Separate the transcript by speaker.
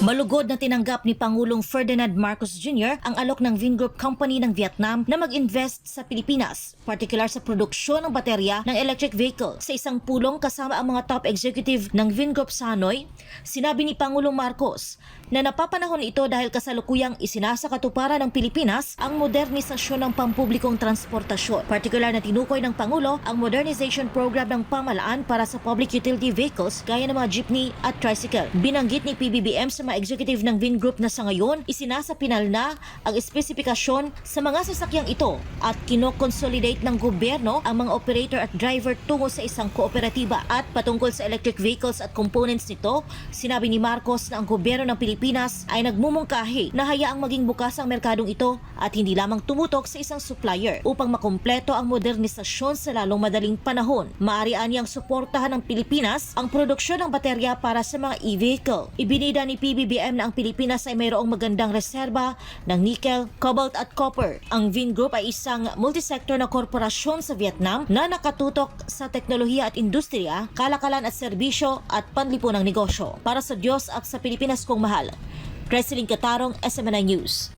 Speaker 1: Malugod na tinanggap ni Pangulong Ferdinand Marcos Jr. ang alok ng Vingroup Company ng Vietnam na mag-invest sa Pilipinas, partikular sa produksyon ng baterya ng electric vehicle. Sa isang pulong kasama ang mga top executive ng Vingroup sa Hanoi, sinabi ni Pangulong Marcos na napapanahon ito dahil kasalukuyang isinasakatuparan ng Pilipinas ang modernisasyon ng pampublikong transportasyon. Partikular na tinukoy ng Pangulo ang modernization program ng pamalaan para sa public utility vehicles gaya ng mga jeepney at tricycle. Binanggit ni PBBM sa mga executive ng Vingroup na sa ngayon, isinasapinal na ang espesifikasyon sa mga sasakyang ito at kinoconsolidate ng gobyerno ang mga operator at driver tungo sa isang kooperatiba. At patungkol sa electric vehicles at components nito, sinabi ni Marcos na ang gobyerno ng Pilipinas ay nagmumungkahi na hayaang maging bukas ang merkadong ito at hindi lamang tumutok sa isang supplier upang makumpleto ang modernisasyon sa lalong madaling panahon. Maaari niyang suportahan ng Pilipinas ang produksyon ng baterya para sa mga e-vehicle. Ibinida ni PBBM na ang Pilipinas ay mayroong magandang reserba ng nickel, cobalt at copper. Ang Vingroup ay isang multisektor na korporasyon sa Vietnam na nakatutok sa teknolohiya at industriya, kalakalan at serbisyo at panlipunang negosyo. Para sa Diyos at sa Pilipinas kong mahal. President Katarong, SMNI News.